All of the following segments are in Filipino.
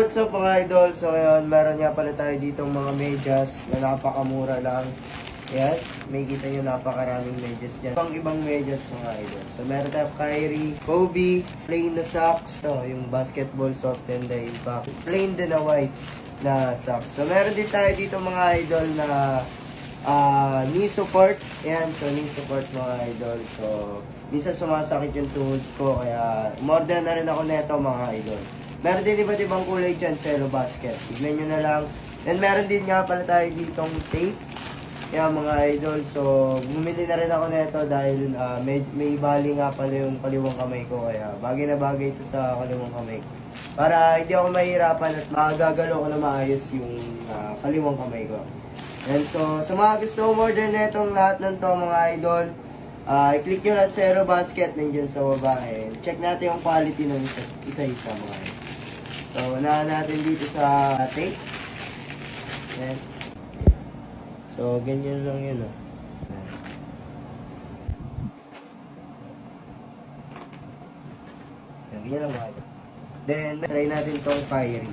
What's up mga idol? So ngayon, meron nga pala tayo ditong mga medyas na napakamura lang. Yan, may kita nyo napakaraming medyas dyan. Ibang ibang medyas mga idol. So meron tayo Kyrie, Kobe, plain na socks. So yung basketball soft and the impact. Plain din na white na socks. So meron din tayo dito mga idol na ah knee support. Yan, so knee support mga idol. So minsan sumasakit yung tuhod ko kaya umorder na rin ako neto mga idol. Meron din iba't ibang kulay dyan, Cello Basket. Tignan nyo na lang. Then meron din nga pala tayo ditong tape. Yan mga idol. So, bumili na rin ako nito dahil ah, may, may bali nga pala yung kaliwang kamay ko. Kaya bagay na bagay ito sa kaliwang kamay ko. Para hindi ako mahirapan at magagalo ko na maayos yung ah, kaliwang kamay ko. And so, sa mga gusto umorder na itong lahat ng to mga idol, ah i-click nyo lang sa Aero Basket nandiyan sa baba. And check natin yung quality ng isa- isa-isa mga idol. So, unahan natin dito sa tape. Ayan. So, ganyan lang yun, oh. Ayan. Ganyan lang mga. Then, try natin tong fiery.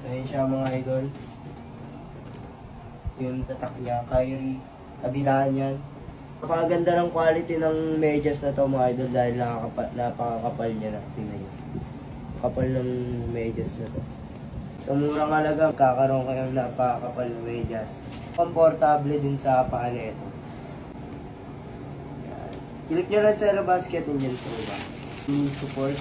So, yun siya mga idol. Yung tatak niya, Kyrie. Kabilaan yan. Napakaganda ng quality ng medyas na to mga idol dahil napakakapal niya na. Tingnan niyo. Kapal ng medyas na to. Sa murang halaga, kakaroon kayo ng napakakapal na medyas. Komportable din sa paa nito. Yan. Click nyo lang sa Aero Basket ninyo sa baba. Knee support.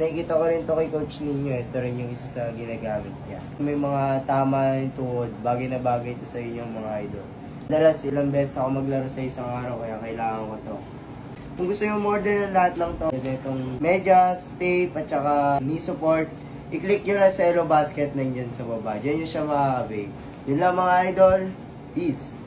Nakikita ko rin to kay coach ninyo. Ito rin yung isa sa ginagamit niya. May mga tama yung tuhod. Bagay na bagay ito sa inyong mga idol. Dalas ilang beses ako maglaro sa isang araw kaya kailangan ko to. Kung gusto nyo order ng lahat lang to, pwede itong medyas, tape, at saka knee support, i-click nyo lang sa Hello Basket na dyan sa baba. Diyan nyo siya makakabay. Yun lang mga idol. Peace!